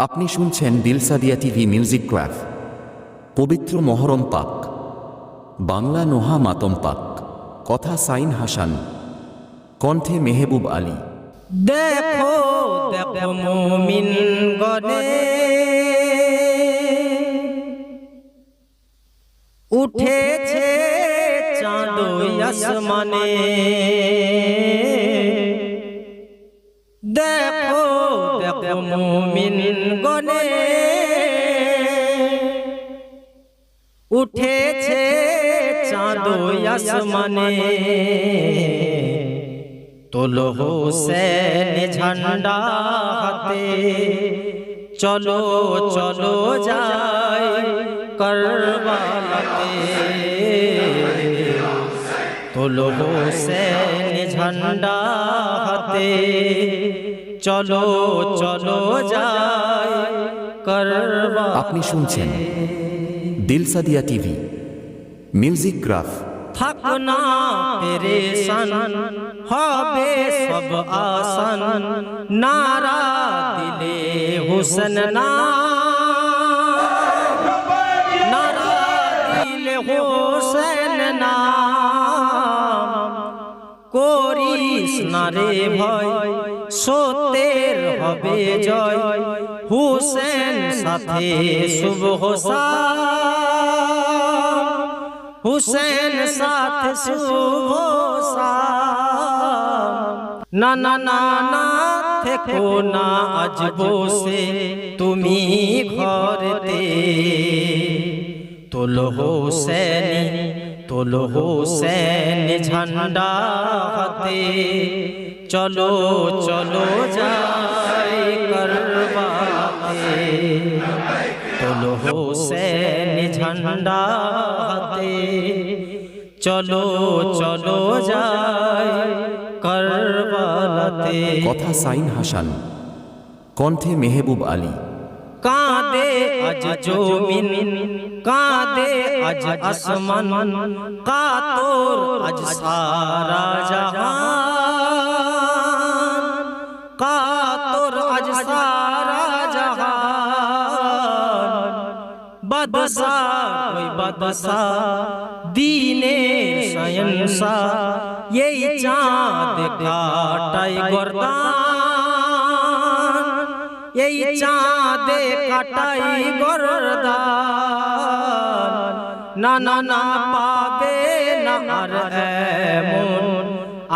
আপনি শুনছেন দিলসাদিয়া TV music ক্রাফ পবিত্র মহরম পাক। বাংলা নোহা মাতম পাক। কথা সাইন হাসান। কণ্ঠে মেহবুব আলী। দেখো উঠেছে চাঁদ আসমানে। মুমিন গনে উঠেছে চাঁদ আসমানে। তোলো হোসেন ঝান্ডা হাতে। চলো চলো যাই করবালাতে। তোলো হোসেন ঝান্ডা হাতে। চলো চলো যাই করবা আপনি শুনছেন দিলসাদিয়া টিভি মিউজিক ক্রাফ থাক না পেরেশান হবে সব আসান। নারা দিলে হুসন না। নারা দিলে হুসন না। করিস না রে ভয়। সত্যের হবে জয়। হুসেন সাথে শুভ হোসা হুসেন সাথ শুভ না না না না থেকো না আজ বসে। তুমি ঘরেতে। তোল হোসেন তোল হোসেন ঝান্ডা হাতে। চলো চলো যাই করবাতে। তোলো হোসেন ঝান্ডা হাতে। চলো চলো যাই করবালাতে কথা সাইন হাসান, কণ্ঠে মেহবুব আলী। কাঁদে আজ জমিন কাঁদে আজ আসমান কাতর আজ সারা জাহান কাতর আজ সারা জাহান। বাদশা ওই বাদশা দিনে সয়নসা এই চাঁদ কাটাই গরদান। এই চাঁদে কাটাই গরদান। না না না পাবে না আর এমন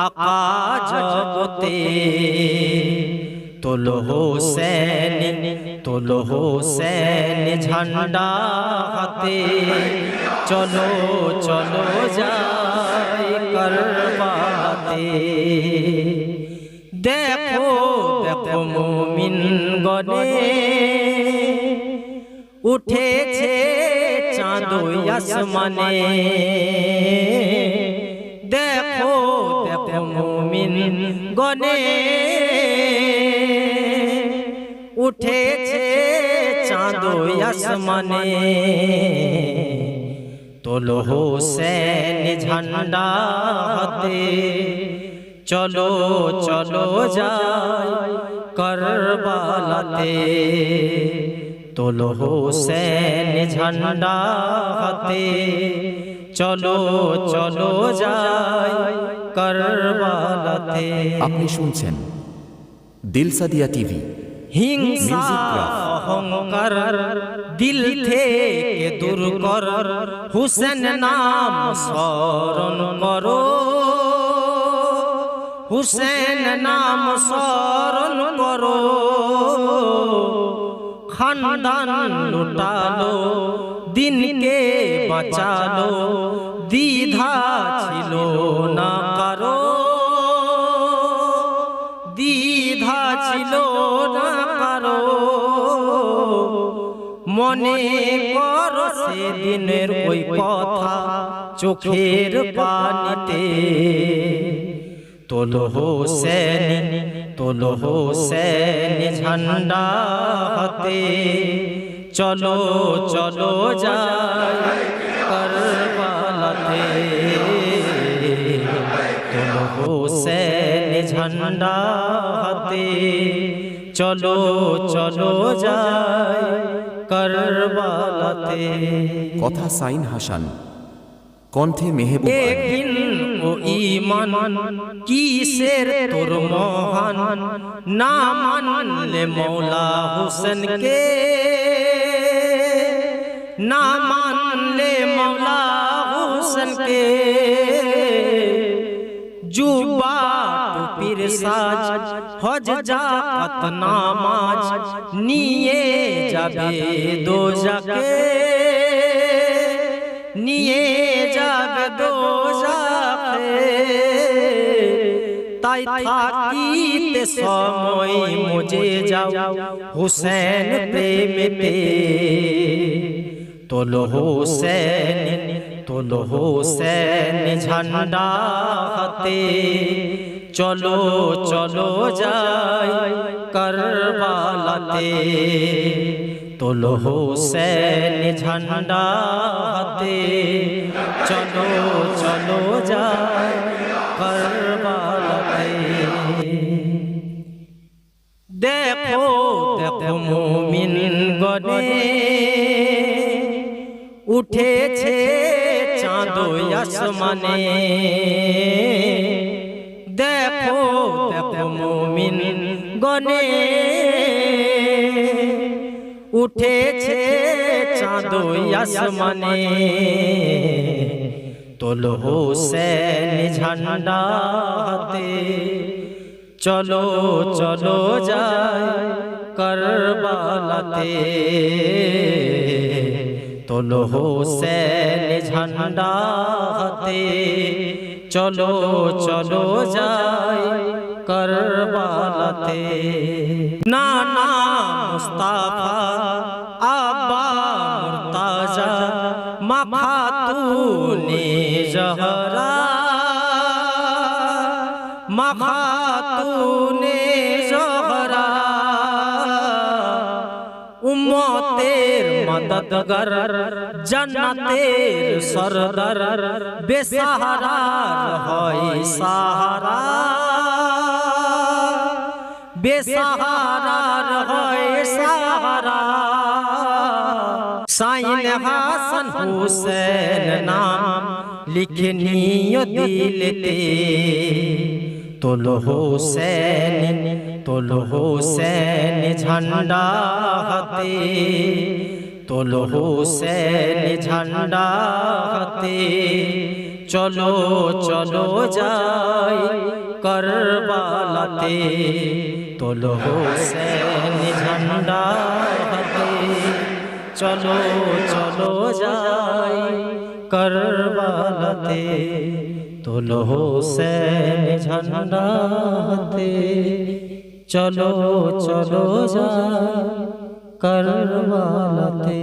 আকা জগতে। তোলো হোসেন তোলো হোসেন ঝান্ডা হাতে। চলো চলো যাই করবাতে। দেখো দেখো মুমিন গনে উঠেছে চাঁদ আসমানে। দেখো দেখো মুমিন গনে উঠেছে চাঁদ আসমানে। তোলো হোসেন ঝান্ডা হাতে, চলো চলো যাই করবালাতে। তোলো হোসেন ঝান্ডা হাতে। চলো চলো যাই করবালাতে। আপনি শুনছেন দিলসাদিয়া টিভি হিংসা অহংকার দিল থেকে দূর কর। হুসেন নাম স্মরণ করো। হুসেন নাম স্মরণ করো। খানদান লুটালো, দিনকে বাঁচালো, দ্বিধা ছিল না কারও। দ্বিধা ছিল না কারও। মনে কর সেদিনের ওই কথা চোখের পানিতে। তোলো হোসেন তোলো হোসেন ঝান্ডা হাতে। চলো চলো যাই করবালাতে। তোলো হোসেন ঝান্ডা হাতে। চলো চলো যাই করবালাতে। কথা সাইন হাসান কণ্ঠে মেহেবুব একদিন ইমান কিসের তোর মহান না মানলে মৌলা হুসেনকে না মানলে মৌলা হুসেনকে জুবা টুপির সাজ হজ জাকাত নামাজ নিয়ে যাবে দোজাকে নিয়ে যাবে দোজাকে তাই থাকিতে সময় মুজে যাও, হুসেন প্রেমেতে। তোলো হোসেন তোলো হোসেন ঝান্ডা হাতে চলো চলো যাই করবালাতে। তোলো হোসেন ঝান্ডা হাতে। চলো চলো যাই করবালাতে। দেখো দেখো মুমিন গনে। উঠেছে চাঁদ আসমানে। দেখো দেখো মুমিন গনে। উঠেছে চাঁদ আসমানে। তোল হোসেন ঝান্ডা হাতে চলো চলো যাই করবালাতে। তোলো হোসেন ঝান্ডা হাতে চলো চলো যাই করবালাতে না না মুস্তাফা আব্বা মুর্তাজা মা খাতুনে জহরা মা খাতুনে জহরা উম্মতের মদদগার জান্নাতের সরদার বেসাহারা হয় সাহারা বেসাহারার হয় সাহারা। সাইন হাসান হুসেন নাম লিখে নিও দিলেতে। তোলো হোসেন তোলো হোসেন ঝান্ডা হাতে। তোলো হোসেন ঝান্ডা হাতে। চলো চলো যাই করবালাতে। তোলো হোসেন ঝান্ডা চলো চলো যাই করবালাতে। তোলো হোসেন ঝান্ডা চলো চলো যাই করবালাতে।